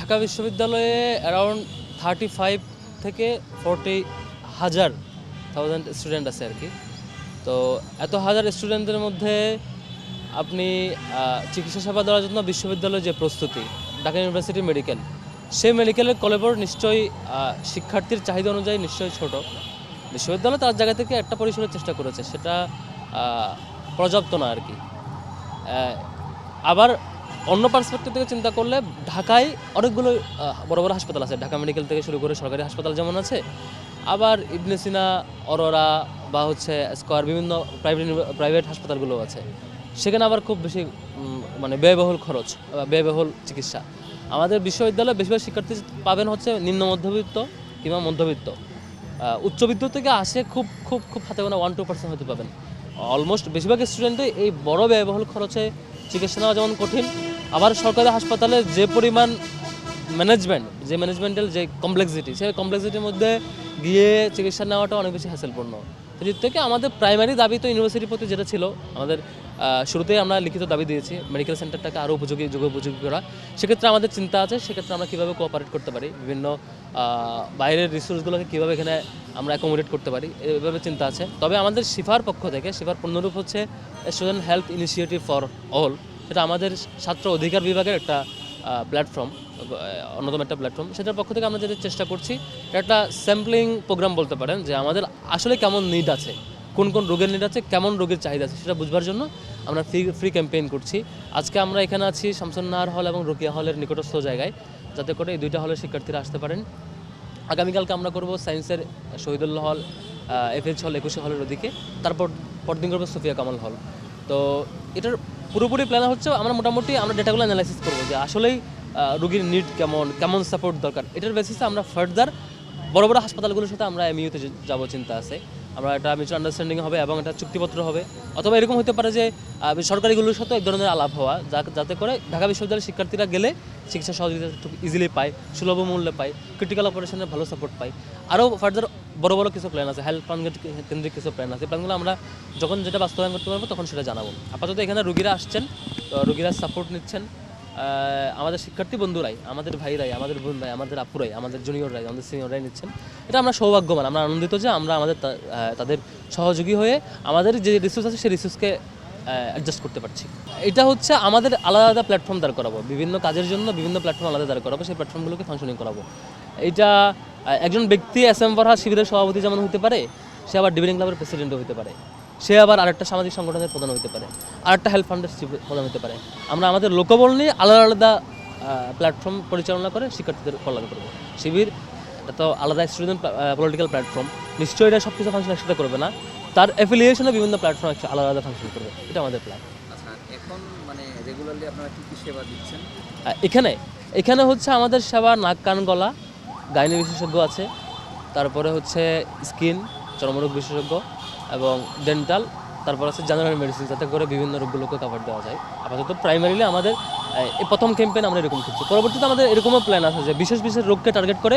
ঢাকা বিশ্ববিদ্যালয়ে around thirty five থেকে forty হাজার থাউজেন্ড স্টুডেন্ট আছে আর কি। তো এত হাজার স্টুডেন্টদের মধ্যে আপনি চিকিৎসা সেবা দেওয়ার জন্য বিশ্ববিদ্যালয়ের যে প্রস্তুতি, ঢাকা ইউনিভার্সিটি মেডিকেল সেই মেডিকেলের কলেবর নিশ্চয়ই শিক্ষার্থীর চাহিদা অনুযায়ী নিশ্চয়ই ছোট। বিশ্ববিদ্যালয় তার জায়গা থেকে একটা পরিসরের চেষ্টা করেছে, সেটা পর্যাপ্ত না আর কি। আবার অন্য পার্সপেক্টিভ থেকে চিন্তা করলে ঢাকায় অনেকগুলো বড় বড় হাসপাতাল আছে। ঢাকা মেডিকেল থেকে শুরু করে সরকারি হাসপাতাল যেমন আছে, আবার ইবনে সিনা, অরোরা বা হচ্ছে স্কোয়ার বিভিন্ন প্রাইভেট প্রাইভেট হাসপাতালগুলো আছে। সেখানে আবার খুব বেশি মানে ব্যয়বহুল খরচ বা ব্যয়বহুল চিকিৎসা। আমাদের বিশ্ববিদ্যালয়ে বেশিরভাগ শিক্ষার্থী পাবেন হচ্ছে নিম্ন মধ্যবিত্ত কিংবা মধ্যবিত্ত। উচ্চবিত্ত থেকে আসে খুব খুব খুব হাতে গোনা ওয়ান টু পার্সেন্ট হতে পাবেন। অলমোস্ট বেশিরভাগ স্টুডেন্টই এই বড় ব্যয়বহুল খরচে চিকিৎসা নেওয়া যেমন কঠিন আবার সরকারি হাসপাতালে যে পরিমাণ ম্যানেজমেন্ট যে ম্যানেজমেন্টাল যে কমপ্লেক্সিটি সেই কমপ্লেক্সিটির মধ্যে গিয়ে চিকিৎসা নেওয়াটা অনেক বেশি হ্যাসেলপূর্ণ তো দিক থেকে আমাদের প্রাইমারি দাবি তো ইউনিভার্সিটির প্রতি যেটা ছিল, আমাদের শুরুতেই আমরা লিখিত দাবি দিয়েছি মেডিকেল সেন্টারটাকে আরও উপযোগী যোগ্য উপযোগী করা। সেক্ষেত্রে আমাদের চিন্তা আছে, সেক্ষেত্রে আমরা কীভাবে কোঅপারেট করতে পারি, বিভিন্ন বাইরের রিসোর্সগুলোকে কীভাবে এখানে আমরা অ্যাকোমোডেট করতে পারি, এভাবে চিন্তা আছে। তবে আমাদের শিফার পক্ষ থেকে, শিফার পূর্ণরূপ হচ্ছে student health initiative for all সেটা আমাদের ছাত্র অধিকার বিভাগের একটা প্ল্যাটফর্ম অন্যতম একটা প্ল্যাটফর্ম সেটার পক্ষ থেকে আমরা যেটা চেষ্টা করছি, এটা একটা স্যাম্পলিং প্রোগ্রাম বলতে পারেন যে আমাদের আসলে কেমন নিড আছে, কোন কোন রোগের নিড আছে, কেমন রোগের চাহিদা আছে সেটা বুঝবার জন্য আমরা ফ্রি ফ্রি ক্যাম্পেইন করছি। আজকে আমরা এখানে আছি শামসুন্নাহার হল এবং রোকিয়া হলের নিকটস্থ জায়গায়, যাতে করে এই দুইটা হলের শিক্ষার্থীরা আসতে পারেন। আগামীকালকে আমরা করব সায়েন্সের শহীদুল্লাহ হল এফএইচ হল, একুশে হলের ওদিকে, তারপর পরদিন করব সুফিয়া কামাল হল। তো এটার পুরোপুরি প্ল্যান হচ্ছে আমরা মোটামুটি আমরা ডেটাগুলো অ্যানালাইসিস করব যে আসলেই রুগীর নিড কেমন কেমন সাপোর্ট দরকার। এটার বেসিসে আমরা ফার্দার বড় বড় হাসপাতালগুলোর সাথে আমরা এমইউতে যাব চিন্তা আছে। আমরা একটা মিউচুয়াল আন্ডারস্ট্যান্ডিং হবে এবং একটা চুক্তিপত্র হবে। অথবা এরকম হতে পারে যে সরকারিগুলোর সাথে এক ধরনের আলাপ হওয়া, যা- যাতে করে ঢাকা বিশ্ববিদ্যালয়ের শিক্ষার্থীরা গেলে চিকিৎসা সহযোগিতা ইজিলি পায়, সুলভ মূল্যে পায় ক্রিটিক্যাল অপারেশনের ভালো সাপোর্ট পায়। আরও ফার্দার বড় বড় কিছু প্ল্যান আছে হেলথ প্ল্যান কেন্দ্রিক কিছু প্ল্যান আছে। প্ল্যানগুলো আমরা যখন যেটা বাস্তবায়ন করতে পারব তখন সেটা জানাব। আপাতত এখানে রুগীরা আসছেন রুগীরা সাপোর্ট নিচ্ছেন। আমাদের শিক্ষার্থী বন্ধুরাই, আমাদের ভাইরাই, আমাদের বোনরাই, আমাদের আপুরাই, আমাদের জুনিয়ররাই আমাদের সিনিয়ররাই নিচ্ছেন। এটা আমরা সৌভাগ্যবান, আমরা আনন্দিত যে আমরা আমাদের তাদের সহযোগী হয়ে আমাদের যে রিসোর্স আছে সেই রিসোর্সকে অ্যাডজাস্ট করতে পারছি। এটা হচ্ছে আমাদের আলাদা আলাদা প্ল্যাটফর্ম দাঁড় করাবো। বিভিন্ন কাজের জন্য বিভিন্ন প্ল্যাটফর্ম আলাদা দাঁড় করাবো, সেই প্ল্যাটফর্মগুলোকে ফাংশনিং করাবো। এটা একজন ব্যক্তি এস এম ফরহাদ শিবিরের সভাপতি যেমন হতে পারে সে আবার ডিবেটিং ক্লাবের প্রেসিডেন্টও হতে পারে। সে আবার আরেকটা সামাজিক সংগঠনের প্রধান হতে পারে আরেকটা হেল্প ফান্ডের প্রধান হতে পারে। আমরা আমাদের লোকবল নিয়ে আলাদা আলাদা প্ল্যাটফর্ম পরিচালনা করে শিক্ষার্থীদের কল্যাণ করব। শিবির এটা তো আলাদা স্টুডেন্ট পলিটিক্যাল প্ল্যাটফর্ম নিশ্চয়ই এটা সব কিছু ফাংশন একসাথে করবে না। তার অ্যাফিলিয়েশনে বিভিন্ন প্ল্যাটফর্ম আলাদা আলাদা ফাংশন করবে। এটা আমাদের প্ল্যান আচ্ছা এখন মানে রেগুলারলি আপনারা কি কি সেবা দিচ্ছেন? এখানে এখানে হচ্ছে আমাদের সেবা নাক কান গলা গাইনি বিশেষজ্ঞ আছে। তারপরে হচ্ছে স্কিন চর্মরোগ বিশেষজ্ঞ এবং ডেন্টাল। তারপর আছে জেনারেল মেডিসিন যাতে করে বিভিন্ন রোগগুলোকে কাভার দেওয়া যায়। আপাতত প্রাইমারিলি আমাদের এই প্রথম ক্যাম্পেইন আমরা এরকম করছি। পরবর্তীতে আমাদের এরকমও প্ল্যান আছে যে বিশেষ বিশেষ রোগকে টার্গেট করে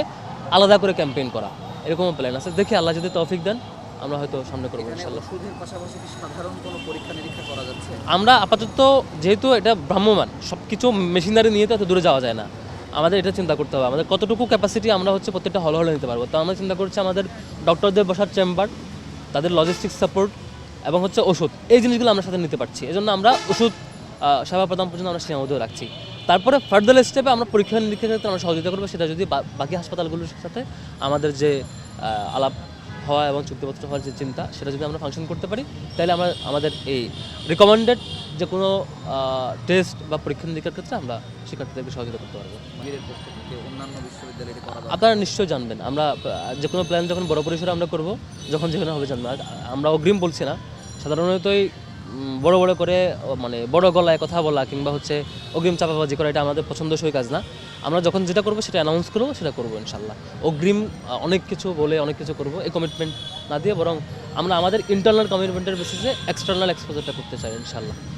আলাদা করে ক্যাম্পেইন করা। এরকমও প্ল্যান আছে। দেখি আল্লাহ যদি তৌফিক দেন আমরা হয়তো সামনে করব ইনশাল্লাহ ওষুধের পাশাপাশি কি সাধারণ কোনো পরীক্ষা নিরীক্ষা করা যাচ্ছে? আমরা আপাতত যেহেতু এটা ভ্রাম্যমান সব কিছু মেশিনারি নিয়ে তো এত দূরে যাওয়া যায় না। আমাদের এটা চিন্তা করতে হবে। আমাদের কতটুকু ক্যাপাসিটি আমরা হচ্ছে প্রত্যেকটা হল হলে নিতে পারব। তো আমরা চিন্তা করছি আমাদের ডক্টরদের বসার চেম্বার তাদের লজিস্টিক্স সাপোর্ট এবং হচ্ছে ওষুধ। এই জিনিসগুলো আমরা সাথে নিতে পারছি। এজন্য আমরা ওষুধ সেবা প্রদান পর্যন্ত আমরা সীমাবদ্ধ রাখছি। তারপরে ফার্দার স্টেপে আমরা পরীক্ষা নিরীক্ষার ক্ষেত্রে আমরা সহযোগিতা করব। সেটা যদি বাকি হাসপাতালগুলোর সাথে আমাদের যে আলাপ হওয়া এবং চুক্তিপত্র হওয়ার যে চিন্তা সেটা যদি আমরা ফাংশন করতে পারি তাহলে আমরা আমাদের এই রিকমেন্ডেড যে কোনো টেস্ট বা পরীক্ষা নিরীক্ষার ক্ষেত্রে আমরা শিক্ষার্থীদেরকে সহযোগিতা করতে পারব। আপনারা নিশ্চয়ই জানবেন। আমরা যে কোনো প্ল্যান যখন বড় পরিসরে আমরা করব যখন যেখানে হবে জানবেন। আমরা অগ্রিম বলছি না। সাধারণতই বড় বড় করে মানে বড় গলায় কথা বলা কিংবা হচ্ছে অগ্রিম চাপাবাজি করা, এটা আমাদের পছন্দসই কাজ না। আমরা যখন যেটা করব সেটা অ্যানাউন্স করব, সেটা করব ইনশাল্লাহ অগ্রিম অনেক কিছু বলে অনেক কিছু করব, এই কমিটমেন্ট না দিয়ে বরং আমরা আমাদের ইন্টারনাল কমিটমেন্টের বেসিসে এক্সটার্নাল এক্সপোজারটা করতে চাই ইনশাল্লাহ